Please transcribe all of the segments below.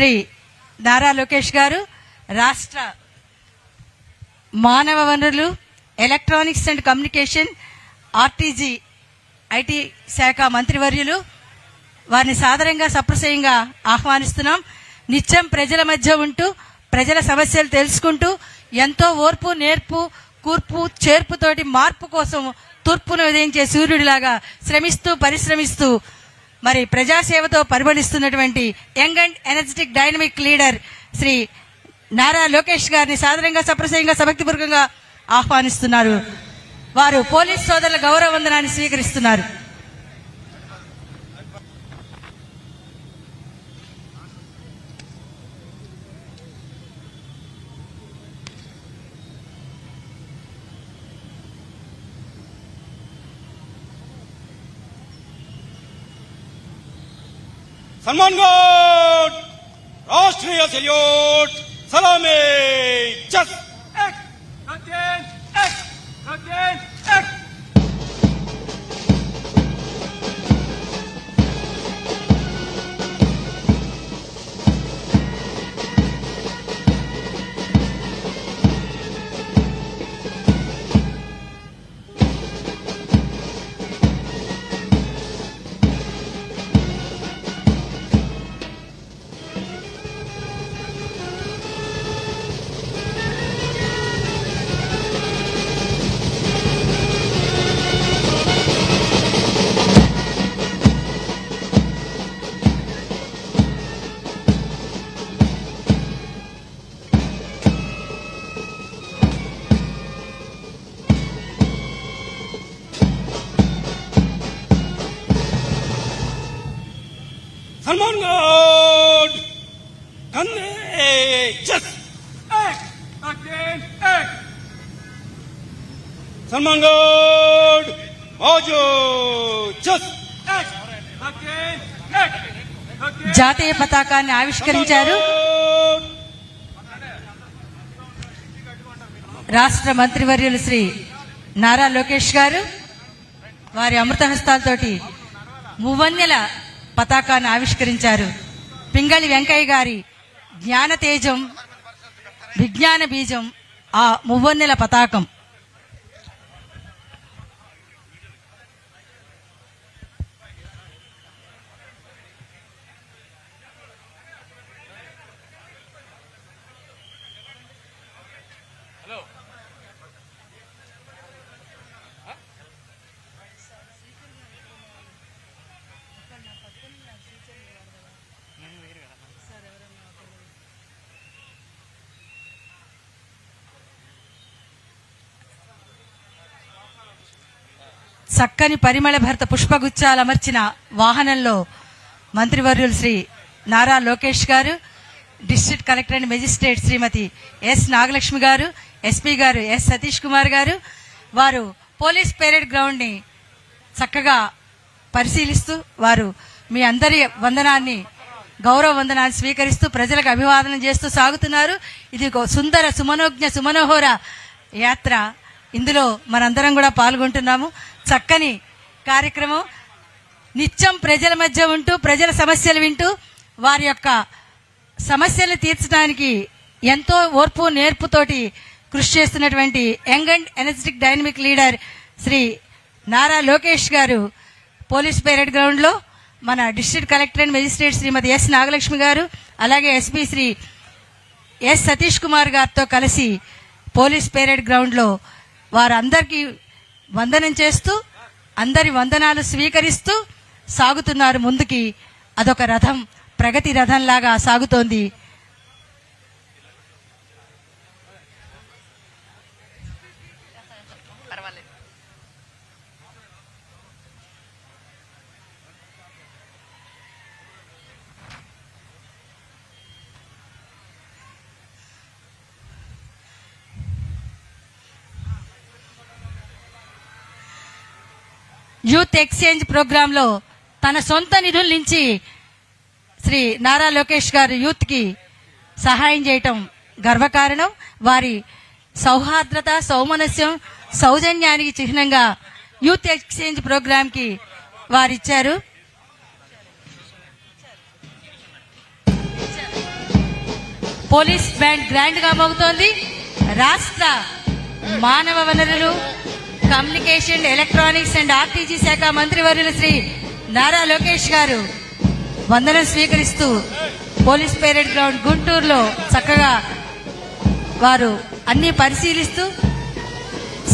శ్రీ నారా లోకేష్ గారు రాష్ట్ర మానవ వనరులు electronics and communication RTG IT శాఖ మంత్రివర్యులు వారిని సాదరంగా సప్రసయంగా ఆహ్వానిస్తున్నాం. నిత్యం ప్రజల మధ్య ఉంటూ ప్రజల సమస్యలు తెలుసుకుంటూ ఎంతో ఓర్పు నేర్పు కూర్పు చేర్పుతోటి మార్పు కోసం తూర్పును ఉదయించే సూర్యుడిలాగా శ్రమిస్తూ పరిశ్రమిస్తూ మరి ప్రజాసేవతో పరిమళిస్తున్నటువంటి young and energetic dynamic leader Shri Nara Lokesh గారిని సాధారణంగా సప్రసయంగా సభక్తిపూర్వకంగా ఆహ్వానిస్తున్నారు. వారు పోలీస్ సోదరుల గౌరవ వందనాన్ని స్వీకరిస్తున్నారు. सन्मानगढ़ राष्ट्रीय सल्यूट सलामी चस्प Ek! Kaptein! Ek! Kaptein! జాతీయ పతాకాన్ని ఆవిష్కరించారు రాష్ట్ర మంత్రివర్యులు శ్రీ నారా లోకేష్ గారు వారి అమృత హస్తాలతోటి మువ్వన్నెల పతాకాన్ని ఆవిష్కరించారు పింగళి వెంకయ్య గారి జ్ఞాన తేజం విజ్ఞాన బీజం ఆ మువ్వన్నెల పతాకం. చక్కని పరిమళ భర్త పుష్పగుచ్చాలు అమర్చిన వాహనంలో మంత్రివర్యులు Shri Nara Lokesh garu district collector and magistrate Shrimati S Nagalakshmi garu SP garu yes Satish Kumar గారు వారు పోలీస్ పెరేడ్ గ్రౌండ్ని చక్కగా పరిశీలిస్తూ వారు మీ అందరి వందనాన్ని గౌరవ వందనాన్ని స్వీకరిస్తూ ప్రజలకు అభివాదనం చేస్తూ సాగుతున్నారు. ఇది ఒక సుందర సుమనోజ్ఞ సుమనోహర యాత్ర. ఇందులో మనందరం కూడా పాల్గొంటున్నాము. చక్కని కార్యక్రమం. నిత్యం ప్రజల మధ్య ఉంటూ ప్రజల సమస్యలు వింటూ వారి యొక్క సమస్యలు తీర్చడానికి ఎంతో ఓర్పు నేర్పుతోటి కృషి చేస్తున్నటువంటి young and energetic dynamic leader Shri Nara Lokesh garu police parade గ్రౌండ్లో మన district collector and magistrate Shrimati S Nagalakshmi garu అలాగే ఎస్పీ శ్రీ ఎస్ సతీష్ కుమార్ గారితో కలిసి పోలీస్ పెరేడ్ గ్రౌండ్లో వారందరికీ వందనం చేస్తూ అందరి వందనాలు స్వీకరిస్తూ సాగుతున్నారు ముందుకి. అదొక రథం ప్రగతి రథంలాగా సాగుతోంది. యూత్ ఎక్స్చేంజ్ ప్రోగ్రామ్లో తన సొంత నిధుల నుంచి శ్రీ నారా లోకేష్ గారు యూత్కి సహాయం చేయటం గర్వకారణం. వారి సౌహార్ద్రత సౌమనస్యం సౌజన్యానికి చిహ్నంగా యూత్ ఎక్స్చేంజ్ ప్రోగ్రామ్కి వారిచ్చారు. పోలీస్ బ్యాండ్ గ్రాండ్గా మోగుతోంది. రాష్ట్ర మానవ వనరులు కమ్యూనికేషన్ ఎలక్ట్రానిక్స్ అండ్ ఆర్టీజీ శాఖ మంత్రివర్యులు శ్రీ నారా లోకేష్ గారు వందనం స్వీకరిస్తూ పోలీస్ పేరెడ్ గ్రౌండ్ గుంటూరులో చక్కగా వారు అన్ని పరిశీలిస్తూ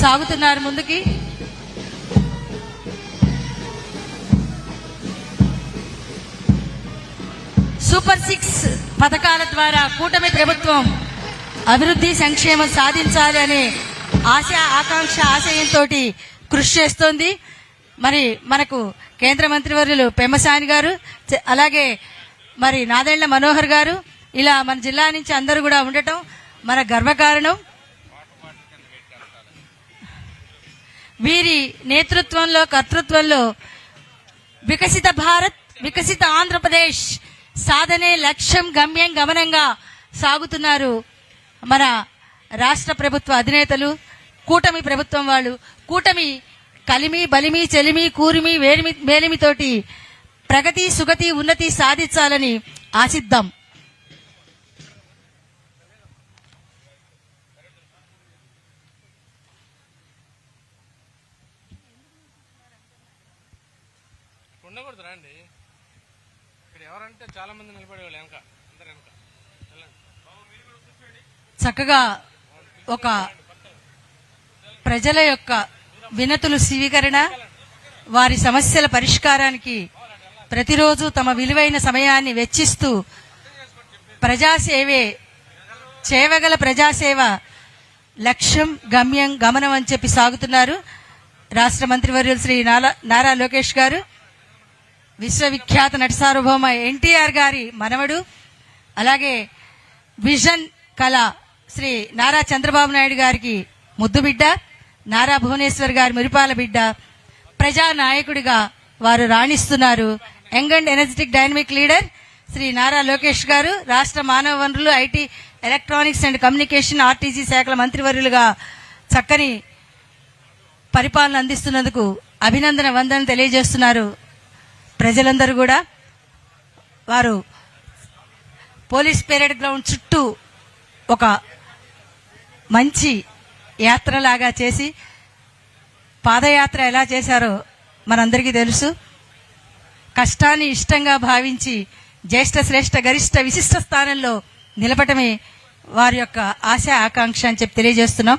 సాగుతున్నారు ముందుకి. సూపర్ సిక్స్ పథకాల ద్వారా కూటమి ప్రభుత్వం అభివృద్ధి సంక్షేమం సాధించాలి అనే ఆశ ఆకాంక్ష ఆశయంతో కృషి చేస్తోంది. మరి మనకు కేంద్ర మంత్రివర్యులు పెమ్మసాని గారు అలాగే మరి నాదెండ్ల మనోహర్ గారు ఇలా మన జిల్లా నుంచి అందరూ కూడా ఉండటం మన గర్వకారణం. వీరి నేతృత్వంలో కర్తృత్వంలో వికసిత భారత్ వికసిత ఆంధ్రప్రదేశ్ సాధనే లక్ష్యం గమ్యం గమనంగా సాగుతున్నారు మన రాష్ట్ర ప్రభుత్వ అధినేతలు. కూటమి ప్రభుత్వం వాళ్ళు కూటమి కలిమి బలిమి చెలిమి కూరిమి వేలిమి మేలిమితోటి ప్రగతి సుగతి ఉన్నతి సాధించాలని ఆశిద్దాం. ఉండకూడదు రండి. ఇక్కడ ఎవరంటే చాలా మంది నిలబడేవాళ్ళు వెనక అందరు వెనక. వెళ్ళండి. చక్కగా ఒక ప్రజల యొక్క వినతులు స్వీకరణ వారి సమస్యల పరిష్కారానికి ప్రతిరోజు తమ విలువైన సమయాన్ని వెచ్చిస్తూ ప్రజాసేవే చేయగల ప్రజాసేవ లక్ష్యం గమ్యం గమనం అని చెప్పి సాగుతున్నారు రాష్ట్ర మంత్రివర్యులు శ్రీ నారా లోకేష్ గారు. విశ్వవిఖ్యాత నట సార్వభౌమ ఎన్టీఆర్ గారి మనవడు అలాగే విజన్ కళ శ్రీ నారా చంద్రబాబు నాయుడు గారికి ముద్దు బిడ్డ నారా భువనేశ్వర్ గారి మురిపాల బిడ్డ ప్రజా నాయకుడిగా వారు రాణిస్తున్నారు. Young and energetic dynamic leader Shri Nara Lokesh garu రాష్ట్ర మానవ వనరులు IT electronics and communication RTG శాఖల మంత్రివర్యులుగా చక్కని పరిపాలన అందిస్తున్నందుకు అభినందన వందన తెలియజేస్తున్నారు ప్రజలందరూ కూడా. వారు పోలీస్ పెరేడ్ గ్రౌండ్ చుట్టూ ఒక మంచి యాత్రలాగా చేసి పాదయాత్ర ఎలా చేశారో మనందరికీ తెలుసు. కష్టాన్ని ఇష్టంగా భావించి జ్యేష్ఠ శ్రేష్ఠ గరిష్ట విశిష్ట స్థానంలో నిలబడమే వారి యొక్క ఆశ ఆకాంక్ష అని చెప్పి తెలియజేస్తున్నాం.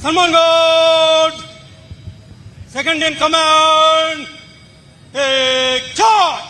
Salman God, second in command, take charge.